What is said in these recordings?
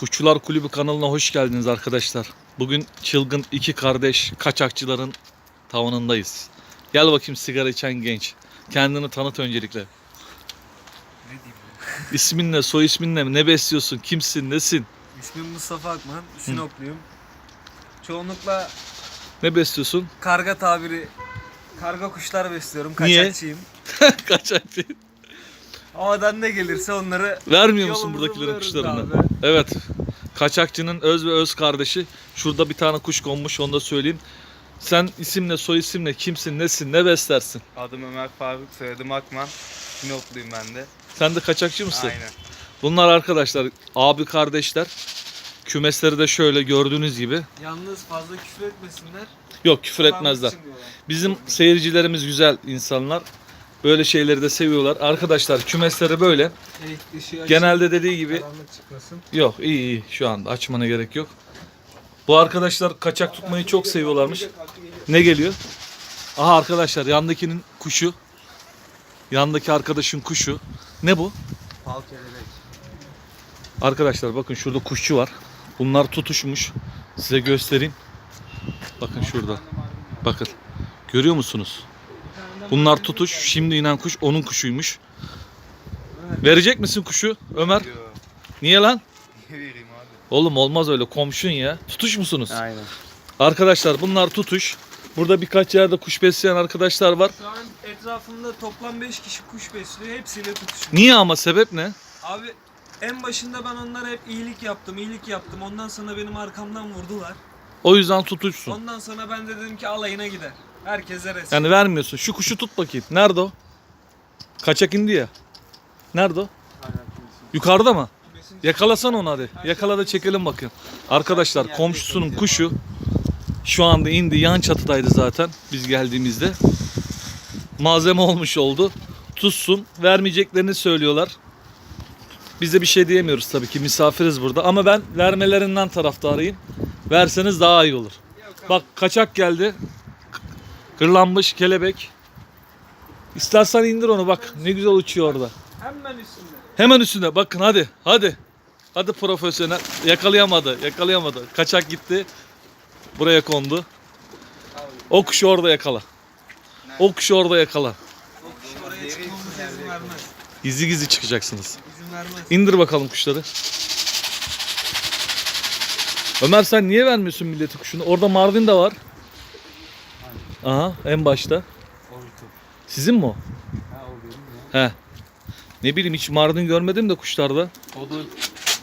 Kuşçular Kulübü kanalına hoş geldiniz arkadaşlar. Bugün çılgın iki kardeş kaçakçıların tavanındayız. Gel bakayım sigara içen genç. Kendini tanıt öncelikle. Ne diyeyim ya? İsmin ne, soy ismin ne, ne besliyorsun, kimsin, nesin, İsmim Mustafa Akman, Sinopluyum. Çoğunlukla ne besliyorsun? karga tabiri, karga kuşlar besliyorum, Niye? kaçakçıyım. Kaçakçı. Havadan ne gelirse onları Vermiyor musun yolumuzu buradakilerin buluyoruz kuşlarını? abi. Evet. Kaçakçının öz ve öz kardeşi. Şurada bir tane kuş konmuş onu da söyleyeyim. Sen isimle, soy isimle kimsin, nesin, ne beslersin? Adım Ömer Faruk, soyadım Akman. Sinopluyum ben de. Sen de kaçakçı mısın? Aynen. Bunlar arkadaşlar abi kardeşler. Kümesleri de şöyle gördüğünüz gibi. Yalnız fazla küfür etmesinler. Yok küfür etmezler. Bizim seyircilerimiz güzel insanlar. Böyle şeyleri de seviyorlar. Arkadaşlar kümesleri böyle. Açın, Genelde dediği gibi yok iyi iyi şu anda açmana gerek yok. Bu arkadaşlar kaçak tutmayı çok seviyorlarmış. Ne geliyor? Aha arkadaşlar yandakinin kuşu. Yandaki arkadaşın kuşu. Ne bu? Fal kelebek. Arkadaşlar bakın şurada kuşçu var. Bunlar tutuşmuş. Size göstereyim. Bakın şurada. Bakın. Görüyor musunuz? Bunlar tutuş. Şimdi inen kuş onun kuşuymuş. Verecek misin kuşu Ömer? Niye lan? ne vereyim abi? Oğlum olmaz öyle komşun ya. Tutuş musunuz? Aynen. Arkadaşlar bunlar tutuş. Burada birkaç yerde kuş besleyen arkadaşlar var. Şu an etrafımda toplam 5 kişi kuş besliyor. Hepsiyle tutuşuyor. Niye ama sebep ne? Abi en başında ben onlara hep iyilik yaptım, iyilik yaptım. Ondan sonra benim arkamdan vurdular. O yüzden tutuşsun. Ondan sonra ben de dedim ki alayına gider. Herkese resim. Yani vermiyorsun. Şu kuşu tut bakayım. Nerede o? Kaçak indi ya. Nerede o? Yukarıda mı? Yakalasan onu hadi. Yakala da çekelim bakayım. Arkadaşlar komşusunun kuşu şu anda indi. Yan çatıdaydı zaten biz geldiğimizde. Malzeme olmuş oldu. Tutsun. Vermeyeceklerini söylüyorlar. Biz de bir şey diyemiyoruz tabii ki. Misafiriz burada. Ama ben vermelerinden taraftarıyım. Verseniz daha iyi olur. Bak kaçak geldi. Kırlanmış kelebek. İstersen indir onu bak. Ne güzel uçuyor orada. Hemen üstünde. Hemen üstünde bakın hadi hadi. Hadi profesyonel. Yakalayamadı yakalayamadı. Kaçak gitti. Buraya kondu. O kuşu orada yakala. O kuşu orada yakala. O kuş oraya çıkmamıza izin vermez. Gizli gizli çıkacaksınız. İzin vermez. İndir bakalım kuşları. Ömer sen niye vermiyorsun milleti kuşunu? Orada Mardin de var. Aha en başta. Sizin mi o? Ha o benim ya. He. Ne bileyim hiç Mardin görmedim de kuşlarda. O da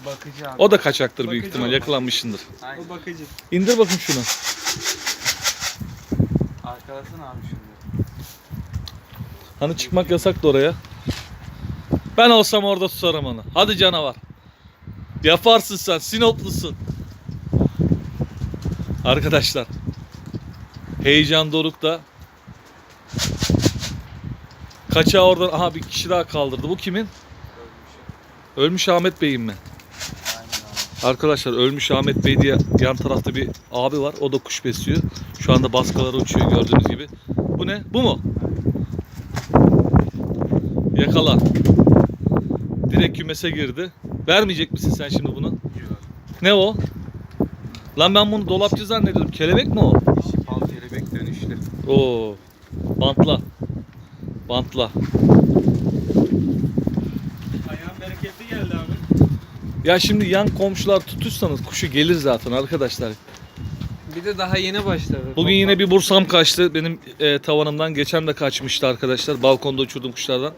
bakıcı abi. O da kaçaktır büyük Bakıcı ihtimal o. yakalanmışsındır. Aynen. O bakıcı. İndir bakın şunu. Arkadasın abi şimdi. Hani çıkmak yasaktı oraya. Ben olsam orada tutarım onu. Hadi canavar. Yaparsın sen. Sinoplusun. Arkadaşlar. Heyecan dorukta. Kaçağı oradan. Aha bir kişi daha kaldırdı. Bu kimin? Ölmüş Ahmet Bey'in mi? Aynen. Arkadaşlar ölmüş Ahmet Bey diye yan tarafta bir abi var. O da kuş besliyor. Şu anda baskaları uçuyor gördüğünüz gibi. Bu ne? Bu mu? Yakala. Direkt kümese girdi. Vermeyecek misin sen şimdi bunu? Ne o? Lan ben bunu dolapçı zannediyordum. Kelebek mi o? Oo. Bantla. Bantla. Ayağın bereketli geldi abi. Ya şimdi yan komşular tutuşsanız kuşu gelir zaten arkadaşlar. Bir de daha yeni başladı. Bugün yine bir bursam kaçtı benim e, tavanımdan. Geçen de kaçmıştı arkadaşlar. Balkonda uçurdum kuşlardan.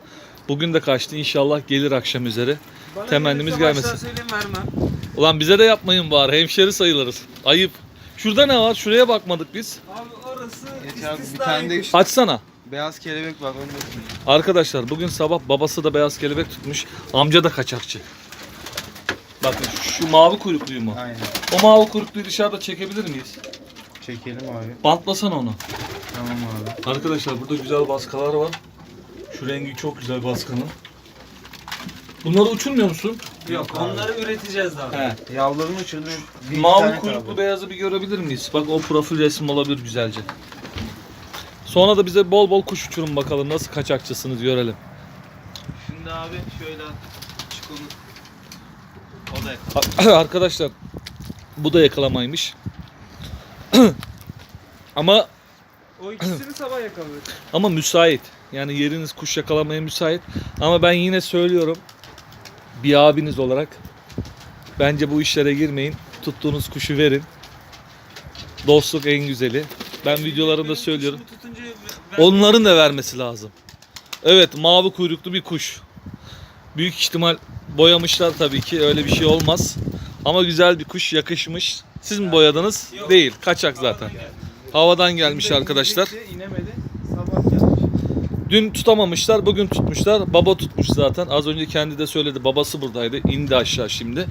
Bugün de kaçtı. İnşallah gelir akşam üzere. Bana temennimiz gelirse gelmesin. baştan söyleyeyim vermem. Ulan bize de yapmayın bari. Hemşeri sayılırız. Ayıp. Şurada ne var? Şuraya bakmadık biz. Abi orası Geç abi, bir istisnai tane de- kuş. Açsana. Beyaz kelebek var onu da. Arkadaşlar bugün sabah babası da beyaz kelebek tutmuş. Amca da kaçakçı. Bakın şu mavi kuyrukluyu mu? Aynen. O mavi kuyrukluyu dışarıda çekebilir miyiz? Çekelim abi. Bantlasana onu. Tamam abi. Arkadaşlar burada güzel baskalar var. Şu rengi çok güzel baskanın. Bunları uçurmuyor musun? Yok onları üreteceğiz daha. He. Yavrularını iki Mavi kuyruklu beyazı bir görebilir miyiz? Bak o profil resim olabilir güzelce. Sonra da bize bol bol kuş uçurun bakalım nasıl kaçakçısınız görelim. Şimdi abi şöyle çık onu. O da. Arkadaşlar bu da yakalamaymış. Ama O ikisini sabah yakaladık. ama müsait. Yani yeriniz kuş yakalamaya müsait. Ama ben yine söylüyorum. Bir abiniz olarak bence bu işlere girmeyin. Tuttuğunuz kuşu verin. Dostluk en güzeli. Ben videolarımda söylüyorum. Onların da vermesi lazım. Evet mavi kuyruklu bir kuş. Büyük ihtimal boyamışlar tabii ki öyle bir şey olmaz. Ama güzel bir kuş yakışmış. Siz mi boyadınız? Yok. Değil. Kaçak zaten. Havadan gelmiş arkadaşlar. İnemedi. Dün tutamamışlar, bugün tutmuşlar. Baba tutmuş zaten. Az önce kendi de söyledi. Babası buradaydı. İndi aşağı şimdi.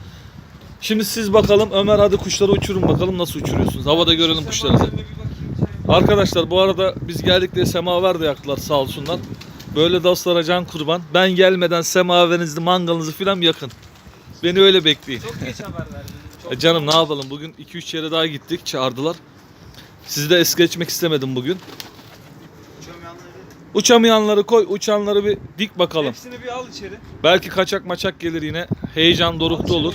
Şimdi siz bakalım Ömer hadi kuşları uçurun bakalım nasıl uçuruyorsunuz. Havada görelim kuşlarınızı. Arkadaşlar bu arada biz geldikleri diye semaver de yaktılar sağ olsunlar. Böyle dostlara can kurban. Ben gelmeden semaverinizi, mangalınızı filan yakın. Beni öyle bekleyin. Çok geç haber verdiniz. Çok E canım ne yapalım bugün 2-3 yere daha gittik çağırdılar. Sizi de es geçmek istemedim bugün. Uçamayanları koy, uçanları bir dik bakalım. Hepsini bir al içeri. Belki kaçak maçak gelir yine. Heyecan dorukta olur.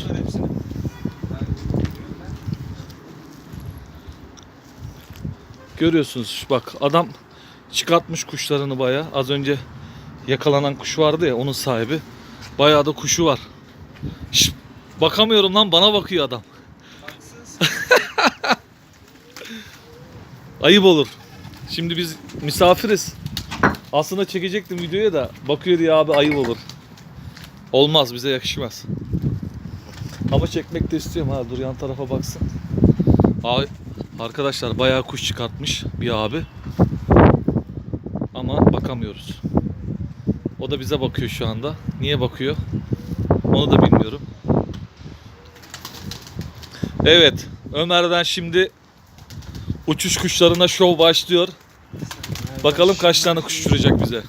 Görüyorsunuz bak adam çıkartmış kuşlarını baya. Az önce yakalanan kuş vardı ya onun sahibi. Bayağı da kuşu var. Şş, bakamıyorum lan bana bakıyor adam. Ayıp olur. Şimdi biz misafiriz. Aslında çekecektim videoya da bakıyor diye abi ayıp olur. Olmaz bize yakışmaz. Ama çekmek de istiyorum ha dur yan tarafa baksın. Abi, arkadaşlar bayağı kuş çıkartmış bir abi. Ama bakamıyoruz. O da bize bakıyor şu anda. Niye bakıyor? Onu da bilmiyorum. Evet. Ömer'den şimdi uçuş kuşlarına şov başlıyor. Bakalım kaç tane kuş uçuracak bize.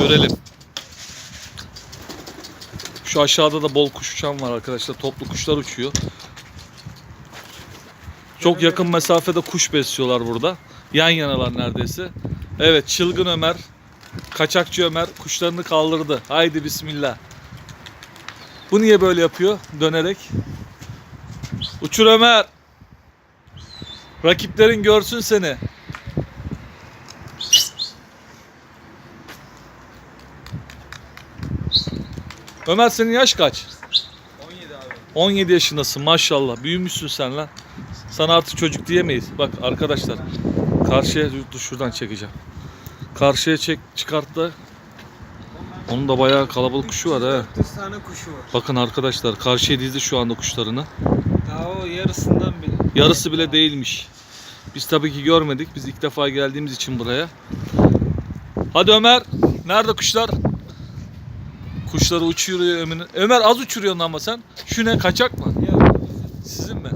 Görelim. Şu aşağıda da bol kuş uçan var arkadaşlar. Toplu kuşlar uçuyor. Çok yakın mesafede kuş besliyorlar burada. Yan yanalar neredeyse. Evet çılgın Ömer, kaçakçı Ömer kuşlarını kaldırdı. Haydi bismillah. Bu niye böyle yapıyor? Dönerek. Uçur Ömer. Rakiplerin görsün seni. Ömer senin yaş kaç? 17 abi. 17 yaşındasın maşallah. Büyümüşsün sen lan. Sana artık çocuk diyemeyiz. Bak arkadaşlar. Karşıya dur şuradan çekeceğim. Karşıya çek çıkarttı. Onun da bayağı kalabalık kuşu var ha. 400 tane kuşu var. Bakın arkadaşlar karşıya dizdi şu anda kuşlarını. Daha o yarısından bile. Yarısı bile değilmiş. Biz tabii ki görmedik. Biz ilk defa geldiğimiz için buraya. Hadi Ömer. Nerede kuşlar? Kuşları uçuruyor Ömer. Ömer az uçuruyorsun ama sen. Şu ne kaçak mı? Sizin mi?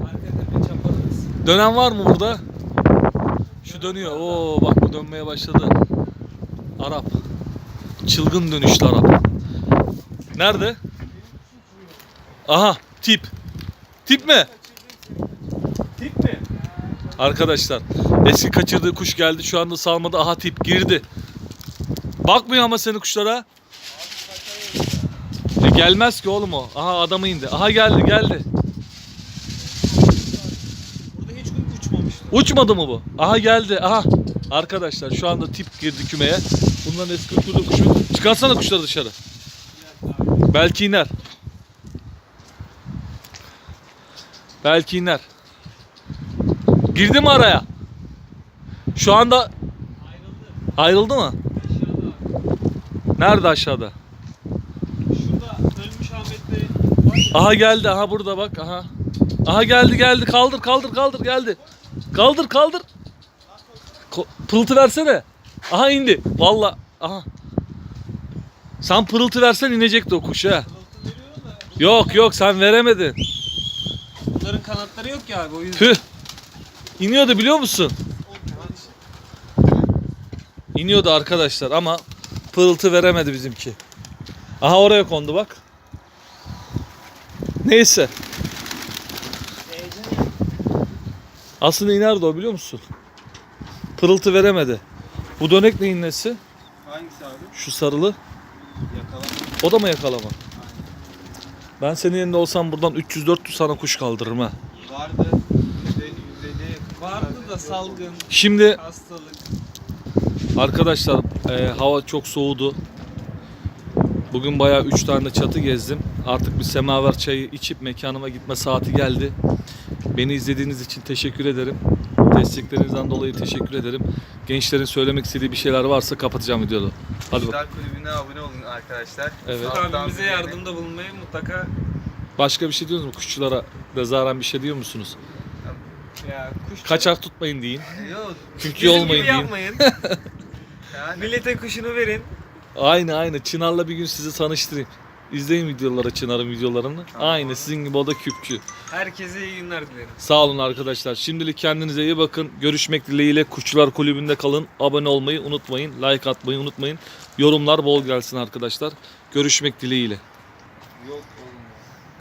Dönen var mı burada? Şu dönüyor. Oo bak bu dönmeye başladı. Arap. Çılgın dönüşlü Arap. Nerede? Aha tip. Tip mi? Tip mi? Arkadaşlar eski kaçırdığı kuş geldi şu anda salmadı. Aha tip girdi. Bakmıyor ama senin kuşlara. Gelmez ki oğlum o. Aha adamı indi. Aha geldi geldi. Burada hiç uçmamıştı. Uçmadı mı bu? Aha geldi. Aha. Arkadaşlar şu anda tip girdi kümeye. Bunların eski uçurduğu kuşu. Çıkarsana kuşları dışarı. Belki iner. Belki iner. Girdi mi araya? Şu anda Ayrıldı. ayrıldı mı? Aşağıda. Nerede aşağıda? Şurada ölmüş Ahmet'te var ya. Aha geldi. Aha burada bak. Aha. Aha geldi geldi. Kaldır kaldır kaldır geldi. Kaldır kaldır. Ko- pırıltı versene. Aha indi. Valla. Aha. Sen pırıltı versen inecekti o kuş ha. Yok yok sen veremedin. Bunların kanatları yok ya abi o yüzden. Tüh. İniyordu biliyor musun? İniyordu arkadaşlar ama pırıltı veremedi bizimki. Aha oraya kondu bak. Neyse. Aslında inerdi o biliyor musun? Pırıltı veremedi. Bu dönek neyin nesi? Hangisi abi? Şu sarılı. Yakalama. O da mı yakalama? Ben senin yerinde olsam buradan 300-400 sana kuş kaldırırım ha. Vardı. Vardı da salgın, Şimdi hastalık. arkadaşlar e, hava çok soğudu. Bugün bayağı 3 tane de çatı gezdim. Artık bir semaver çayı içip mekanıma gitme saati geldi. Beni izlediğiniz için teşekkür ederim. Desteklerinizden dolayı teşekkür ederim. Gençlerin söylemek istediği bir şeyler varsa kapatacağım videoyu. Hadi bak. Kuşlar kulübüne abone olun arkadaşlar. Evet. Alttan Abimize yardımda bulunmayı mutlaka Başka bir şey diyorsunuz mu? Kuşçulara rezaren bir şey diyor musunuz? ya kuş Kaçak tutmayın deyin. Yok. Bizim olmayın gibi deyin. yapmayın. Yani Millete kuşunu verin. Aynı aynı. Çınar'la bir gün sizi tanıştırayım. İzleyin videoları Çınar'ın videolarını. Aynı sizin gibi o da küpçü. Herkese iyi günler dilerim. Sağ olun arkadaşlar. Şimdilik kendinize iyi bakın. Görüşmek dileğiyle Kuşçular Kulübü'nde kalın. Abone olmayı unutmayın. Like atmayı unutmayın. Yorumlar bol gelsin arkadaşlar. Görüşmek dileğiyle.